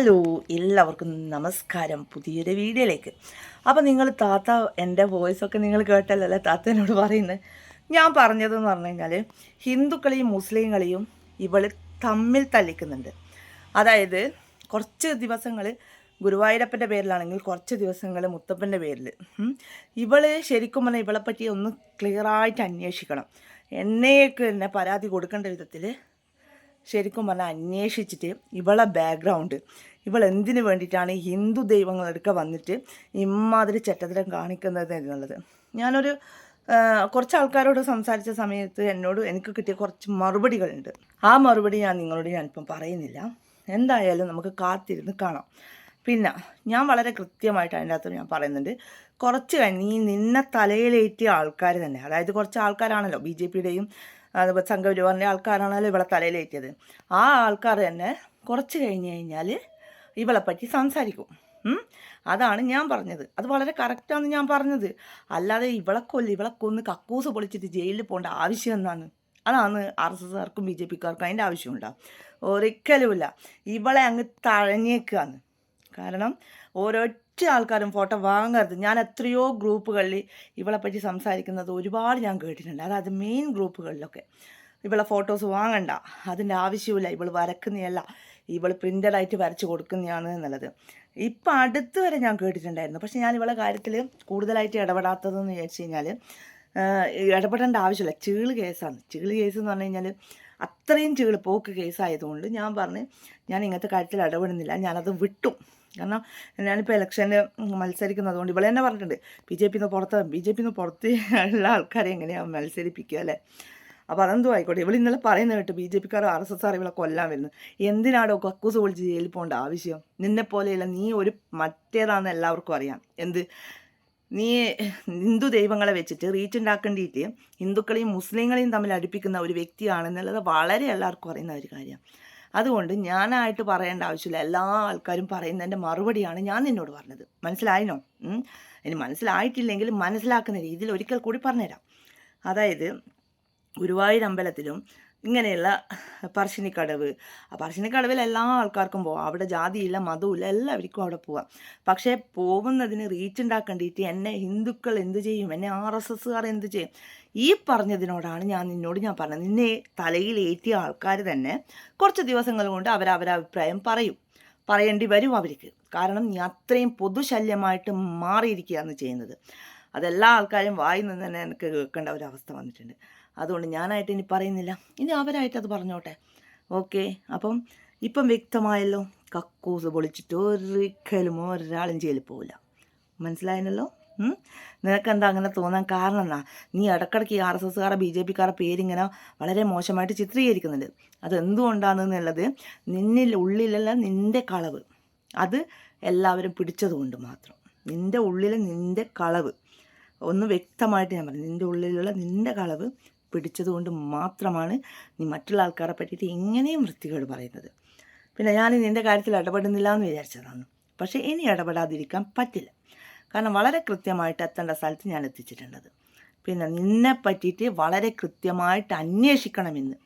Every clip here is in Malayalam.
ഹലോ എല്ലാവർക്കും നമസ്കാരം. പുതിയൊരു വീഡിയോയിലേക്ക്. അപ്പോൾ നിങ്ങൾ താത്ത എന്റെ വോയിസൊക്കെ നിങ്ങൾ കേട്ടല്ലോ അല്ലേ താത്ത എന്നോട് പറയുന്നത് ഞാൻ പറഞ്ഞതെന്ന് പറഞ്ഞു കഴിഞ്ഞാൽ ഹിന്ദുക്കളെയും മുസ്ലിങ്ങളെയും ഇവൾ തമ്മിൽ തല്ലിക്കുന്നുണ്ട്. അതായത് കുറച്ച് ദിവസങ്ങൾ ഗുരുവായൂരപ്പന്റെ പേരിലാണെങ്കിൽ കുറച്ച് ദിവസങ്ങൾ മുത്തപ്പന്റെ പേരിൽ ഇവൾ ശരിക്കും പറഞ്ഞാൽ ഇവളെ പറ്റി ഒന്ന് ക്ലിയറായിട്ട് അന്വേഷിക്കണം. എന്നെയൊക്കെ എന്നെ പരാതി കൊടുക്കേണ്ട വിധത്തിൽ ശരിക്കും പറഞ്ഞാൽ അന്വേഷിച്ചിട്ട് ഇവളെ ബാക്ക്ഗ്രൗണ്ട് ഇവൾ എന്തിനു വേണ്ടിയിട്ടാണ് ഈ ഹിന്ദു ദൈവങ്ങളെടുക്ക വന്നിട്ട് ഇമ്മാതിരി ചെറ്റത്തരം കാണിക്കുന്നത് എന്നുള്ളത്? ഞാനൊരു കുറച്ച് ആൾക്കാരോട് സംസാരിച്ച സമയത്ത് എന്നോട് എനിക്ക് കിട്ടിയ കുറച്ച് മറുപടികളുണ്ട്. ആ മറുപടി ഞാൻ നിങ്ങളോട് ഞാനിപ്പം പറയുന്നില്ല. എന്തായാലും നമുക്ക് കാത്തിരുന്ന് കാണാം. പിന്നെ ഞാൻ വളരെ കൃത്യമായിട്ട് അതിന്റെ അകത്ത് ഞാൻ പറയുന്നുണ്ട്. കുറച്ച് കഴിഞ്ഞ് ഈ നിന്നെ തലയിലേറ്റിയ ആൾക്കാർ തന്നെ അതായത് കുറച്ച് ആൾക്കാരാണല്ലോ ബി ജെ പിയുടെയും അതുപോലെ സംഘപരിവാറിന്റെ ആൾക്കാരാണല്ലോ ഇവിടെ തലയിലേറ്റിയത്. ആ ആൾക്കാർ തന്നെ കുറച്ച് കഴിഞ്ഞ് കഴിഞ്ഞാൽ ഇവളെ പറ്റി സംസാരിക്കും. അതാണ് ഞാൻ പറഞ്ഞത്. അത് വളരെ കറക്റ്റാണ് ഞാൻ പറഞ്ഞത്. അല്ലാതെ ഇവളെ കൊല്ല ഇവളെ കൊന്ന് കക്കൂസ് പൊളിച്ചിട്ട് ജയിലിൽ പോകേണ്ട ആവശ്യം എന്നാണ് അതാണ് ആർ എസ് എസ്കാർക്കും ബി ജെ പിക്കാർക്കും അതിന്റെ ആവശ്യമുണ്ടാവും ഒരിക്കലുമില്ല. ഇവളെ അങ്ങ് തഴഞ്ഞേക്കാന്ന് കാരണം ഓരോറ്റ ആൾക്കാരും ഫോട്ടോ വാങ്ങരുത്. ഞാൻ എത്രയോ ഗ്രൂപ്പുകളിൽ ഇവളെപ്പറ്റി പറ്റി സംസാരിക്കുന്നത് ഒരുപാട് ഞാൻ കേട്ടിട്ടുണ്ട്. അതായത് മെയിൻ ഗ്രൂപ്പുകളിലൊക്കെ. ഇവളെ ഫോട്ടോസ് വാങ്ങണ്ട. അതിന്റെ ആവശ്യമില്ല. ഇവൾ വരക്കുന്നതല്ല. ഇവൾ പ്രിന്റഡായിട്ട് വരച്ച് കൊടുക്കുന്നതാണ് എന്നുള്ളത്. ഇപ്പം അടുത്ത് വരെ ഞാൻ കേട്ടിട്ടുണ്ടായിരുന്നു. പക്ഷേ ഞാൻ ഇവളെ കാര്യത്തിൽ കൂടുതലായിട്ട് ഇടപെടാത്തതെന്ന് വിചാരിച്ചു കഴിഞ്ഞാൽ ഇടപെടേണ്ട ആവശ്യമില്ല. ചീൾ കേസാണ്. ചീൾ കേസ് എന്ന് പറഞ്ഞു കഴിഞ്ഞാൽ അത്രയും ചീൾ പോക്ക് കേസായതുകൊണ്ട് ഞാൻ പറഞ്ഞ് ഞാൻ ഇങ്ങനത്തെ കാര്യത്തിൽ ഇടപെടുന്നില്ല. ഞാനത് വിട്ടു. കാരണം ഞാനിപ്പോൾ ഇലക്ഷനിൽ മത്സരിക്കുന്നതുകൊണ്ട് ഇവിടെ തന്നെ പറഞ്ഞിട്ടുണ്ട്. ബി ജെ പിന്ന് പുറത്ത് ബി ജെ പിന്ന് പുറത്ത് ഉള്ള ആൾക്കാരെ എങ്ങനെയാണ് മത്സരിപ്പിക്കുക അല്ലേ? അപ്പോൾ അതെന്തോ ആയിക്കോട്ടെ. ഇവിടെ ഇന്നലെ പറയുന്നത് കേട്ട് ബി ജെ പിക്കാർ ആർ എസ് എസ് ആർ ഇവളെ കൊല്ലാൻ വരുന്നത്. എന്തിനാടോ കക്കൂസ് പൊളിച്ച് ജയിലിൽ പോകേണ്ട ആവശ്യം? നിന്നെ പോലെയല്ല നീ ഒരു മറ്റേതാണെന്ന് എല്ലാവർക്കും അറിയാം. എന്ത്? നീ ഹിന്ദു ദൈവങ്ങളെ വെച്ചിട്ട് റീച്ച് ഉണ്ടാക്കേണ്ടിയിട്ട് ഹിന്ദുക്കളെയും മുസ്ലിങ്ങളെയും തമ്മിൽ അടുപ്പിക്കുന്ന ഒരു വ്യക്തിയാണെന്നുള്ളത് വളരെ എല്ലാവർക്കും അറിയുന്ന ഒരു കാര്യം. അതുകൊണ്ട് ഞാനായിട്ട് പറയേണ്ട ആവശ്യമില്ല. എല്ലാ ആൾക്കാരും പറയുന്നതിന്റെ മറുപടിയാണ് ഞാൻ നിന്നോട് പറഞ്ഞത്. മനസ്സിലായിനോ? ഇനി മനസ്സിലായിട്ടില്ലെങ്കിൽ മനസ്സിലാക്കുന്ന രീതിയിൽ ഒരിക്കൽ കൂടി പറഞ്ഞുതരാം. അതായത് ഗുരുവായൂർ അമ്പലത്തിലും ഇങ്ങനെയുള്ള പറശ്ശിനിക്കടവ്. ആ പറശ്ശിനിക്കടവിൽ എല്ലാ ആൾക്കാർക്കും പോവാം. അവിടെ ജാതിയില്ല മതവുമില്ല എല്ലാവർക്കും അവിടെ പോവാം. പക്ഷേ പോകുന്നതിന് റീച്ച് ഉണ്ടാക്കേണ്ടിയിട്ട് എന്നെ ഹിന്ദുക്കൾ എന്ത് ചെയ്യും? എന്നെ ആർ എസ് എസ്സുകാർ എന്ത് ചെയ്യും? ഈ പറഞ്ഞതിനോടാണ് ഞാൻ നിന്നോട് ഞാൻ പറഞ്ഞത്. നിന്നെ തലയിൽ ഏറ്റിയ ആൾക്കാർ തന്നെ കുറച്ച് ദിവസങ്ങൾ കൊണ്ട് അവരവരെ അഭിപ്രായം പറയും. പറയേണ്ടി വരും അവർക്ക്. കാരണം നീ അത്രയും പൊതുശല്യമായിട്ട് മാറിയിരിക്കുകയാണ് ചെയ്യുന്നത്. അതെല്ലാ ആൾക്കാരും വായി നിന്ന് തന്നെ എനിക്ക് കേൾക്കേണ്ട ഒരു അവസ്ഥ വന്നിട്ടുണ്ട്. അതുകൊണ്ട് ഞാനായിട്ട് ഇനി പറയുന്നില്ല. ഇനി അവരായിട്ട് അത് പറഞ്ഞോട്ടെ. ഓക്കെ അപ്പം ഇപ്പം വ്യക്തമായല്ലോ കക്കൂസ് പൊളിച്ചിട്ട് ഒരിക്കലും ഒരാളും ജയിലിൽ പോവില്ല. മനസ്സിലായല്ലോ? നിനക്കെന്താ അങ്ങനെ തോന്നാൻ കാരണം എന്നാ? നീ ഇടക്കിടയ്ക്ക് ആർ എസ് എസ്സുകാരെ ബി ജെ പിക്കാരെ പേരിങ്ങനെ വളരെ മോശമായിട്ട് ചിത്രീകരിക്കുന്നുണ്ട്. അത് എന്തുകൊണ്ടാണെന്നുള്ളത് നിന്നിൽ ഉള്ളിലല്ല നിന്റെ കളവ്. അത് എല്ലാവരും പിടിച്ചതുകൊണ്ട് മാത്രം. നിന്റെ ഉള്ളിലെ നിന്റെ കളവ്. ഒന്ന് വ്യക്തമായിട്ട് ഞാൻ പറഞ്ഞു. നിന്റെ ഉള്ളിലുള്ള നിന്റെ കളവ് പിടിച്ചതുകൊണ്ട് മാത്രമാണ് നീ മറ്റുള്ള ആൾക്കാരെ പറ്റിയിട്ട് ഇങ്ങനെയും വൃത്തികേട് പറയുന്നത്. പിന്നെ ഞാൻ നിന്റെ കാര്യത്തിൽ ഇടപെടുന്നില്ല എന്ന് വിചാരിച്ചതാണ്. പക്ഷേ ഇനി ഇടപെടാതിരിക്കാൻ പറ്റില്ല. കാരണം വളരെ കൃത്യമായിട്ട് എത്തേണ്ട സ്ഥലത്ത് ഞാൻ എത്തിച്ചിട്ടുണ്ടത് പിന്നെ നിന്നെ പറ്റിയിട്ട് വളരെ കൃത്യമായിട്ട് അന്വേഷിക്കണമെന്ന്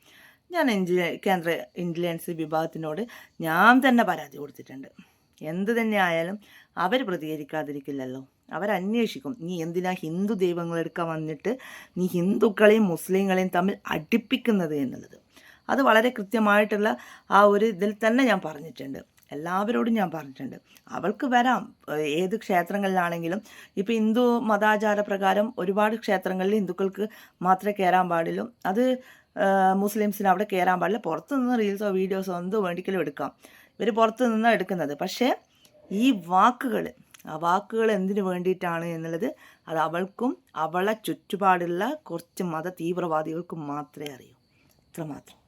ഞാൻ ഇൻജി കേന്ദ്ര ഇന്റലിജൻസ് വിഭാഗത്തിനോട് ഞാൻ തന്നെ പരാതി കൊടുത്തിട്ടുണ്ട്. എന്ത് തന്നെ ആയാലും അവർ പ്രതികരിക്കാതിരിക്കില്ലല്ലോ. അവരന്വേഷിക്കും നീ എന്തിനാ ഹിന്ദു ദൈവങ്ങളെടുക്കാൻ വന്നിട്ട് നീ ഹിന്ദുക്കളെയും മുസ്ലിങ്ങളെയും തമ്മിൽ അടുപ്പിക്കുന്നത് എന്നുള്ളത്? അത് വളരെ കൃത്യമായിട്ടുള്ള ആ ഒരു ഇതിൽ തന്നെ ഞാൻ പറഞ്ഞിട്ടുണ്ട്. എല്ലാവരോടും ഞാൻ പറഞ്ഞിട്ടുണ്ട്. അവൾക്ക് വരാം. ഏത് ക്ഷേത്രങ്ങളിലാണെങ്കിലും ഇപ്പോൾ ഹിന്ദു മതാചാര പ്രകാരം ഒരുപാട് ക്ഷേത്രങ്ങളിൽ ഹിന്ദുക്കൾക്ക് മാത്രമേ കയറാൻ പാടുള്ളൂ അത് മുസ്ലിംസിന് അവിടെ കയറാൻ പാടില്ല. പുറത്തുനിന്ന് റീൽസോ വീഡിയോസോ എന്തോ വേണ്ടിക്കലും എടുക്കാം. ഇവർ പുറത്ത് നിന്നാണ് എടുക്കുന്നത്. പക്ഷേ ഈ വാക്കുകൾ ആ വാക്കുകൾ എന്തിനു വേണ്ടിയിട്ടാണ് എന്നുള്ളത് അത് അവൾക്കും അവളെ ചുറ്റുപാടുള്ള കുറച്ച് മത തീവ്രവാദികൾക്കും മാത്രമേ അറിയൂ. ഇത്രമാത്രം.